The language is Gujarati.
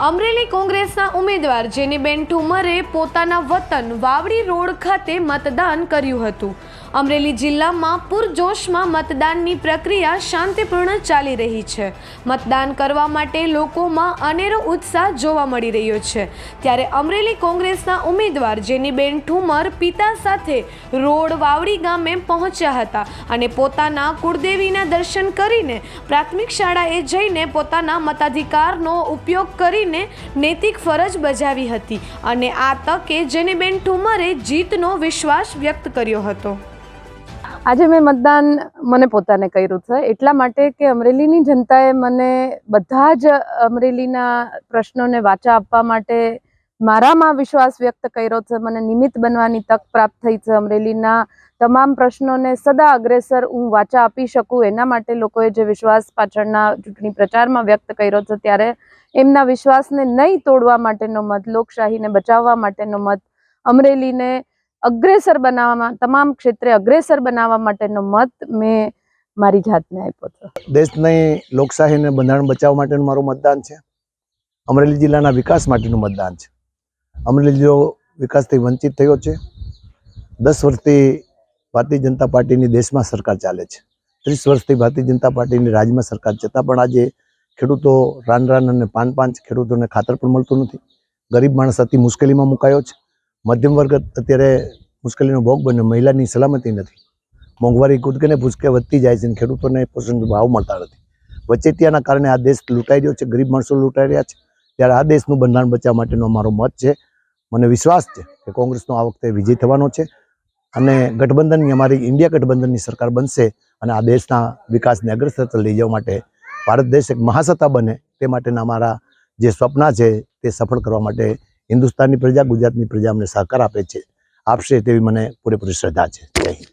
અમરેલી કોંગ્રેસના ઉમેદવાર જેનીબેન ઠુમરે પોતાના વતન વાવડી રોડ ખાતે મતદાન કર્યું હતું. અમરેલી જિલ્લામાં પૂરજોશમાં મતદાનની પ્રક્રિયા શાંતિપૂર્ણ ચાલી રહી છે. મતદાન કરવા માટે લોકોમાં અનેરો ઉત્સાહ જોવા મળી રહ્યો છે. ત્યારે અમરેલી કોંગ્રેસના ઉમેદવાર જેનીબેન ઠુમર પિતા સાથે રોડ વાવડી ગામે પહોંચ્યા હતા અને પોતાના કુળદેવીના દર્શન કરીને પ્રાથમિક શાળાએ જઈને પોતાના મતાધિકારનો ઉપયોગ કરીને નૈતિક ફરજ બજાવી હતી અને આ તકે જેનીબેન ઠુમરે જીતનો વિશ્વાસ વ્યક્ત કર્યો હતો. આજે મેં મતદાન મને પોતાને કર્યું છે. એટલા માટે કે અમરેલીની જનતાએ મને બધા જ અમરેલીના પ્રશ્નોને વાચા આપવા માટે મારામાં વિશ્વાસ વ્યક્ત કર્યો છે. મને નિમિત્ત બનવાની તક પ્રાપ્ત થઈ છે. અમરેલીના તમામ પ્રશ્નોને સદા અગ્રેસર હું વાચા આપી શકું. એના માટે લોકોએ જે વિશ્વાસ પાછળના ચૂંટણી પ્રચારમાં વ્યક્ત કર્યો છે ત્યારે એમના વિશ્વાસને નહીં તોડવા માટેનો મત, લોકશાહીને બચાવવા માટેનો મત, અમરેલીને અગ્રેસર બનાવવામાં, તમામ ક્ષેત્રે અગ્રેસર બનાવવા માટેનો મત મેં મારી જાતને આપ્યો છે. દેશની લોકશાહીને બંધારણ બચાવવા માટેનું મારું મતદાન છે. અમરેલી જિલ્લાના વિકાસ માટેનું મતદાન છે. અમરેલી જિલ્લો વિકાસથી વંચિત થયો છે. દસ વર્ષથી ભારતીય જનતા પાર્ટીની દેશમાં સરકાર ચાલે છે. ત્રીસ વર્ષથી ભારતીય જનતા પાર્ટીની રાજ્યમાં સરકાર છતાં પણ આજે ખેડૂતો રાન રાન અને પાન પાંચ ખેડૂતોને ખાતર પણ મળતું નથી. ગરીબ માણસ અતિ મુશ્કેલીમાં મુકાયો છે. મધ્યમ વર્ગ અત્યારે મુશ્કેલીનો ભોગ બન્યો. મહિલાની સલામતી નથી. મોંઘવારી કૂદકીને ભૂસકે વધતી જાય છે અને ખેડૂતોને પોષણ ભાવ મળતા નથી. વચેટિયાના કારણે આ દેશ લૂંટાઈ રહ્યો છે. ગરીબ માણસો લૂંટાઈ રહ્યા છે. ત્યારે આ દેશનું બંધારણ બચાવવા માટેનો અમારો મત છે. મને વિશ્વાસ છે કે કોંગ્રેસનો આ વખતે વિજય થવાનો છે અને ગઠબંધનની અમારી ઇન્ડિયા ગઠબંધનની સરકાર બનશે અને આ દેશના વિકાસને અગ્રસર લઈ જવા માટે ભારત દેશ એક મહાસત્તા બને તે માટેના અમારા જે સ્વપ્ના છે તે સફળ કરવા માટે હિન્દુસ્તાનની પ્રજા ગુજરાતની પ્રજા અમને સહકાર આપે છે. આપશે તેવી મને પૂરેપૂરી શ્રદ્ધા છે. જય હિન્દ.